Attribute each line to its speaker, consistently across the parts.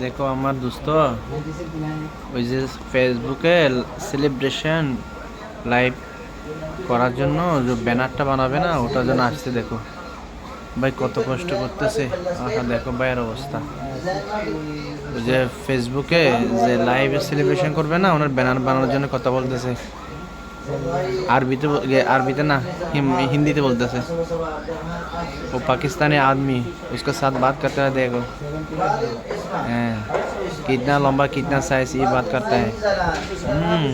Speaker 1: দেখো আমার দোস্ত, ওই যে ফেসবুকে সেলিব্রেশন লাইভ করার জন্য যে ব্যানারটা বানাবে না ওটার জন্য আসছে দেখো। ভাই, কত কষ্ট করতেছে। আহা, দেখো ভাইয়ের অবস্থা। ওই যে ফেসবুকে যে লাইভে সেলিব্রেশন করবে না, ওনার ব্যানার বানানোর জন্য কথা বলতেছে। আরবিতে বল- ইয়ে, আরবিতে না हिम- हिंदी में बोलते थे वो पाकिस्तानी आदमी उसके साथ बात करते हैं देखो हाँ, कितना लंबा कितना साइज ये बात करता है हम्म,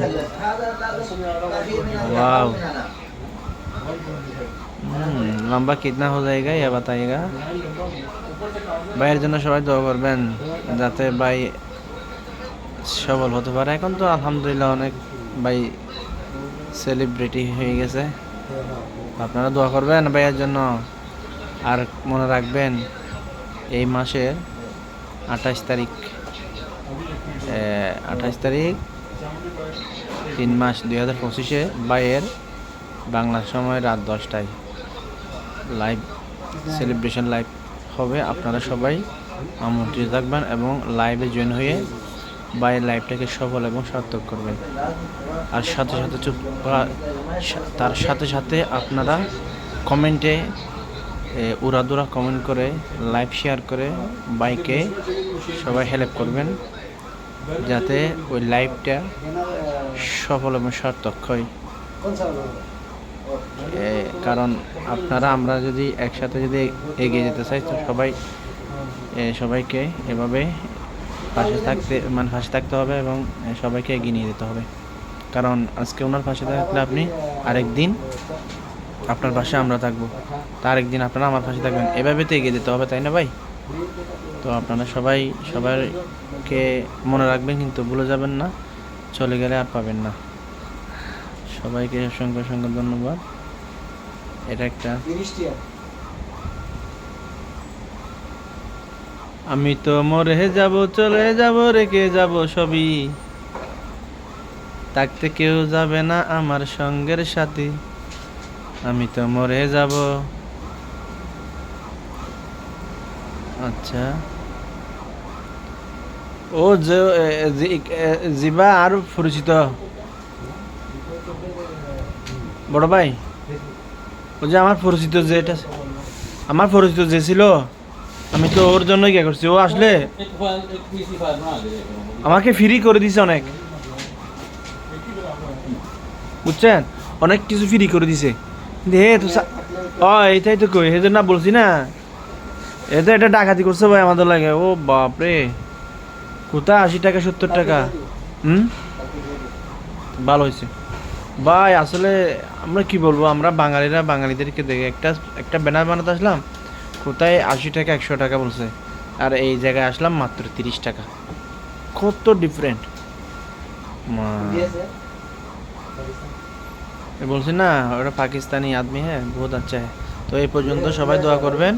Speaker 1: वाव हम्म, लंबा कितना हो जाएगा ये बताइएगा ভাইয়ের জন্য সবাই দোয়া করবেন যাতে ভাই সবল হতে পারে এখন তো আলহামদুলিল্লাহ অনেক ভাই সেলিব্রিটি হয়ে গেছে। আপনারা দোয়া করবেন ভাইয়ের জন্য। আর মনে রাখবেন এই মাসের আঠাশ তারিখ আঠাশ তারিখ তিন মাস দুই হাজার পঁচিশে ভাইয়ের বাংলা সময় রাত দশটায়। লাইভ সেলিব্রেশন লাইভ হবে। আপনারা সবাই আমন্ত্রিত থাকবেন এবং লাইভে জয়েন হয়ে বাইরের লাইফটাকে সফল এবং সার্থক করবেন আর সাথে সাথে চুপ তার সাথে সাথে আপনারা কমেন্টে উড়াদুরা কমেন্ট করে, লাইভ শেয়ার করে, বাইকে সবাই হেল্প করবেন, যাতে ওই লাইভটা সফল এবং সার্থক হয়। কারণ আপনারা, আমরা যদি একসাথে যদি এগিয়ে যেতে চাই, তো সবাই সবাইকে এভাবে পাশে থাকতে মানে পাশে থাকতে হবে এবং সবাইকে এগিয়ে নিয়ে যেতে হবে। কারণ আজকে ওনার পাশে থাকলে আপনি আরেক দিন আপনার পাশে আমরা থাকব। তার একদিন আপনারা আমার পাশে থাকবেন। এভাবে তো এগিয়ে যেতে হবে, তাই না ভাই? তো আপনারা সবাই, সবাইকে মনে রাখবেন, কিন্তু ভুলে যাবেন না, চলে গেলে আর পাবেন না। সবাইকে অসংখ্য অসংখ্য ধন্যবাদ। এটা একটা আমি তো মরে যাব, চলে যাব, রেখে যাব সবই। থাকতে কেউ যাবে না আমার সঙ্গের সাথে। আমি তো মরে যাব। আচ্ছা। ও জিবা আর পরিচিত? বড় ভাই? ও যে আমার পরিচিত যে এটা, আমার পরিচিত যে ছিল? আমি তো ওর জন্যই কি করছি। ও আসলে. আমাকে ফ্রি করে দিছে অনেক। বুঝছেন? অনেক কিছু ফ্রি করে দিছে। হে, তো ও এইটাই তো কই, সেই জন্য বলছি না। এ তো এটা ডাকাতি করছে ভাই আমাদের লাগে। ও বাপরে। কোথায়? আশি টাকা, সত্তর টাকা। হুম? ভালো হয়েছে। ভাই, আসলে আমরা কি বলব? আমরা বাঙালিরা বাঙালিদেরকে দেখে একটা একটা ব্যানার বানাতে আসলাম। কোথায়? আশি টাকা, একশো টাকা বলছে। আর এই জায়গায় আসলাম মাত্র তিরিশ টাকা। কত ডিফারেন্ট বলছি না ওটা পাকিস্তানি আদমি হ্যাঁ বহুত আচ্ছা। তো এই পর্যন্ত সবাই দোয়া করবেন।